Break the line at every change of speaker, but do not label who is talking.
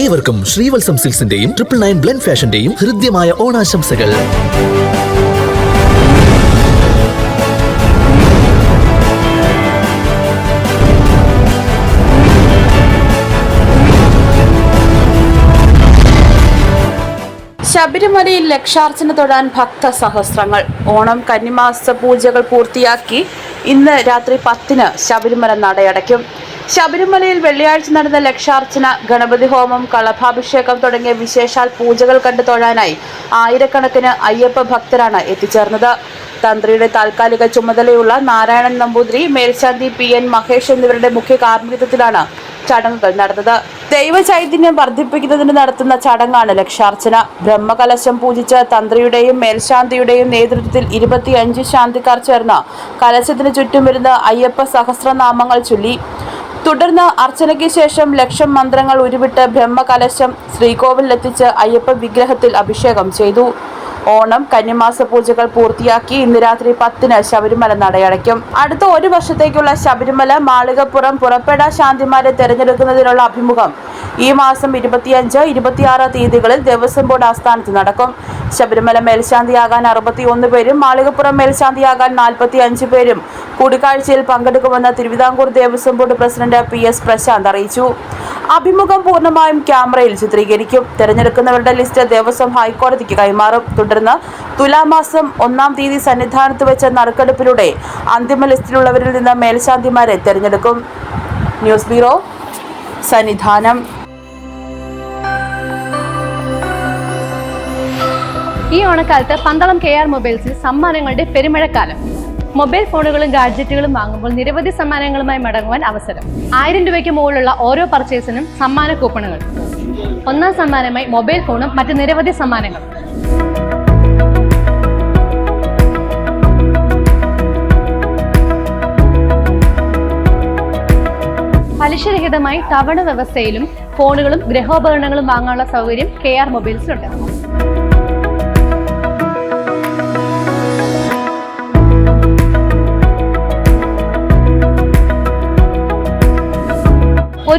ഏവർക്കും ശ്രീവത്സം സിൽസിന്റെയും triple nine blend ഫാഷന്റെയും ഹൃദ്യമായ ഓണാശംസകൾ
ശബരിമലയിൽ ലക്ഷാർച്ചന തൊഴാൻ ഭക്ത സഹസ്രങ്ങൾ ഓണം കന്നിമാസ പൂജകൾ പൂർത്തിയാക്കി ഇന്ന് രാത്രി പത്തിന് ശബരിമല നടയടയ്ക്കും ശബരിമലയിൽ വെള്ളിയാഴ്ച നടന്ന ലക്ഷാർച്ചന ഗണപതി ഹോമം കളഭാഭിഷേകം തുടങ്ങിയ വിശേഷാൽ പൂജകൾ കണ്ടു തൊഴാനായി ആയിരക്കണക്കിന് അയ്യപ്പ ഭക്തരാണ് എത്തിച്ചേർന്നത് തന്ത്രിയുടെ താൽക്കാലിക ചുമതലയുള്ള നാരായണൻ നമ്പൂതിരി മേൽശാന്തി പി എൻ മഹേഷ് എന്നിവരുടെ മുഖ്യ കാർമ്മികത്വത്തിലാണ് ചടങ്ങുകൾ നടന്നത് ദൈവചൈതന്യം വർദ്ധിപ്പിക്കുന്നതിന് നടത്തുന്ന ചടങ്ങാണ് ലക്ഷാർച്ചന ബ്രഹ്മകലശം പൂജിച്ച തന്ത്രിയുടെയും മേൽശാന്തിയുടെയും നേതൃത്വത്തിൽ ഇരുപത്തിയഞ്ച് ശാന്തിക്കാർ ചേർന്ന് കലശത്തിന് ചുറ്റും വരുന്ന അയ്യപ്പ സഹസ്രനാമങ്ങൾ ചൊല്ലി തുടർന്ന് അർച്ചനയ്ക്ക് ശേഷം ലക്ഷം മന്ത്രങ്ങൾ ഉരുവിട്ട് ബ്രഹ്മകലശം ശ്രീകോവിലെത്തിച്ച് അയ്യപ്പ വിഗ്രഹത്തിൽ അഭിഷേകം ചെയ്തു ഓണം കന്നിമാസ പൂജകൾ പൂർത്തിയാക്കി ഇന്ന് രാത്രി പത്തിന് ശബരിമല നടയടയ്ക്കും അടുത്ത ഒരു വർഷത്തേക്കുള്ള ശബരിമല മാളികപ്പുറം പുറപ്പെടാ ശാന്തിമാരെ തെരഞ്ഞെടുക്കുന്നതിനുള്ള അഭിമുഖം ഈ മാസം ഇരുപത്തിയഞ്ച് ഇരുപത്തിയാറ് തീയതികളിൽ ദേവസ്വം ബോർഡ് ആസ്ഥാനത്ത് നടക്കും ശബരിമല മേൽശാന്തിയാകാൻ അറുപത്തിയൊന്ന് പേരും മാളികപ്പുറം മേൽശാന്തിയാകാൻ നാൽപ്പത്തി അഞ്ച് പേരും കൂടിക്കാഴ്ചയിൽ പങ്കെടുക്കുമെന്ന് Thiruvithamkoor Devaswom board president P S Prasanth അറിയിച്ചു അഭിമുഖം പൂർണ്ണമായും ക്യാമറയിൽ ചിത്രീകരിക്കും തിരഞ്ഞെടുക്കുന്നവരുടെ ലിസ്റ്റ് ദേവസ്വം ഹൈക്കോടതിക്ക് കൈമാറും തുടർന്ന് തുലാമാസം ഒന്നാം തീയതി സന്നിധാനത്ത് വെച്ച നറുക്കെടുപ്പിലൂടെ അന്തിമ ലിസ്റ്റിലുള്ളവരിൽ നിന്ന് മേൽശാന്തിമാരെ തിരഞ്ഞെടുക്കും ന്യൂസ് ബ്യൂറോ സന്നിധാനം
ഈ ഓണക്കാലത്ത് പന്തളം കെ ആർ മൊബൈൽസിൽ സമ്മാനങ്ങളുടെ പെരുമഴക്കാലം മൊബൈൽ ഫോണുകളും ഗാഡ്ജറ്റുകളും വാങ്ങുമ്പോൾ നിരവധി സമ്മാനങ്ങളുമായി മടങ്ങുവാൻ അവസരം ആയിരം രൂപയ്ക്ക് മുകളിലുള്ള ഓരോ പർച്ചേസിനും സമ്മാന കൂപ്പണുകൾ ഒന്നാം സമ്മാനമായി മൊബൈൽ ഫോണും മറ്റ് നിരവധി സമ്മാനങ്ങൾ പലിശരഹിതമായി തവണ വ്യവസ്ഥയിലും ഫോണുകളും ഗ്രഹോപകരണങ്ങളും വാങ്ങാനുള്ള സൗകര്യം കെ ആർ മൊബൈൽസിലുണ്ട്